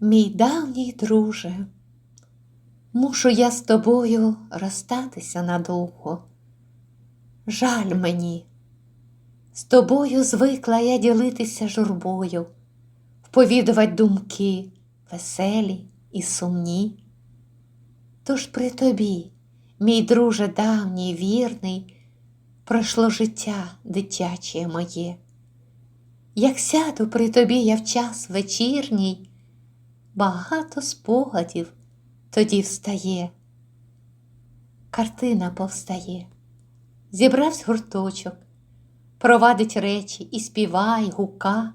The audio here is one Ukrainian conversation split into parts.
Мій давній друже, мушу я з тобою розстатися надовго. Жаль мені, з тобою звикла я ділитися журбою, вповідувати думки веселі і сумні. Тож при тобі, мій друже давній, вірний, пройшло життя дитяче моє. Як сяду при тобі я в час вечірній, багато спогадів тоді встає. Картина повстає, зібравсь гурточок, провадить речі і співай гука,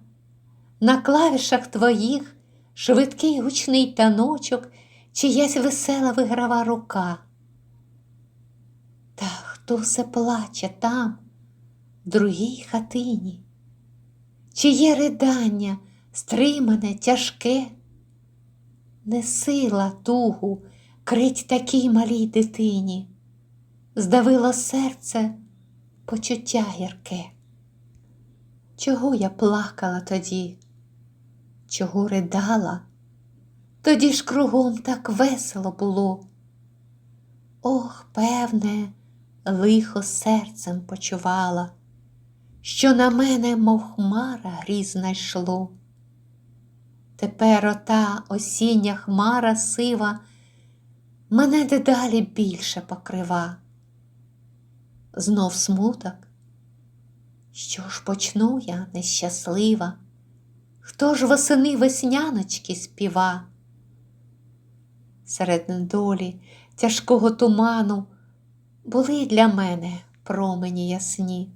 на клавішах твоїх швидкий гучний таночок, чиясь весела виграва рука. Та хто все плаче там, в другій хатині? Чиє ридання стримане, тяжке, не сила тугу крить такій малій дитині, здавило серце почуття гірке. Чого я плакала тоді, чого ридала, тоді ж кругом так весело було. Ох, певне, лихо серцем почувала що на мене, мов хмара, грізна йшло. Тепер ота осіння хмара сива мене дедалі більше покрива. Знов смуток. Що ж почну я нещаслива? Хто ж восени весняночки співа? Серед недолі тяжкого туману були для мене промені ясні.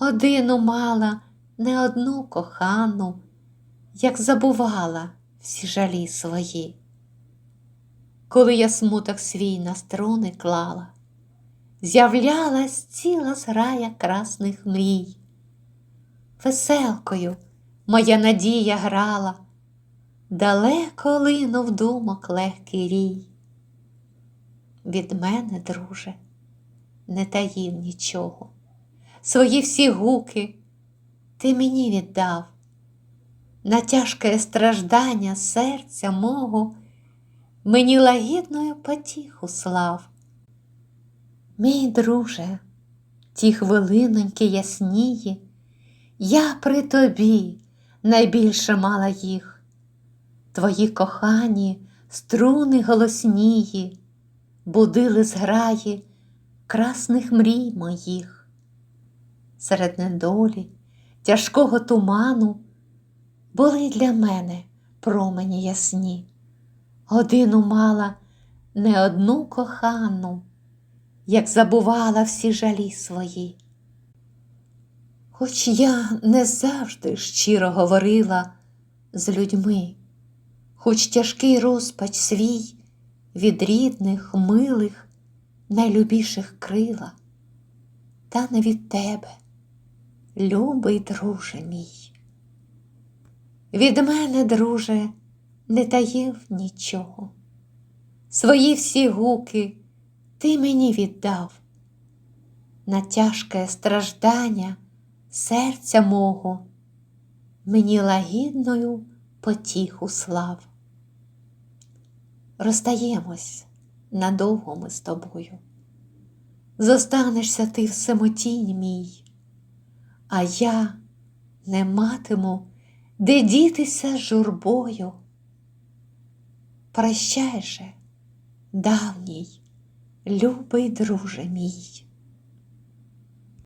Одину мала не одну кохану, як забувала всі жалі свої. Коли я смуток свій на струни клала, з'являлась ціла зграя красних мрій. Веселкою моя надія грала, далеко линув думок легкий рій. Від мене, друже, не таїв нічого свої всі гуки ти мені віддав, на тяжке страждання серця мого. Мені лагідною потіху слав. Мій друже, ті хвилиноньки яснії, я при тобі найбільше мала їх, твої кохані струни голоснії, будили зграї красних мрій моїх. Серед недолі, тяжкого туману були для мене промені ясні. Годину мала не одну кохану, як забувала всі жалі свої. Хоч я не завжди щиро говорила з людьми, хоч тяжкий розпач свій від рідних, милих, найлюбіших крила, та не від тебе любий друже мій. Від мене, друже, не таїв нічого. Свої всі гуки ти мені віддав, на тяжке страждання серця мого мені лагідною потіху слав. Розстаємось надовго ми з тобою. Зостанешся ти в самотінь мій а я не матиму, де дітися журбою. Прощай же, давній, любий друже мій.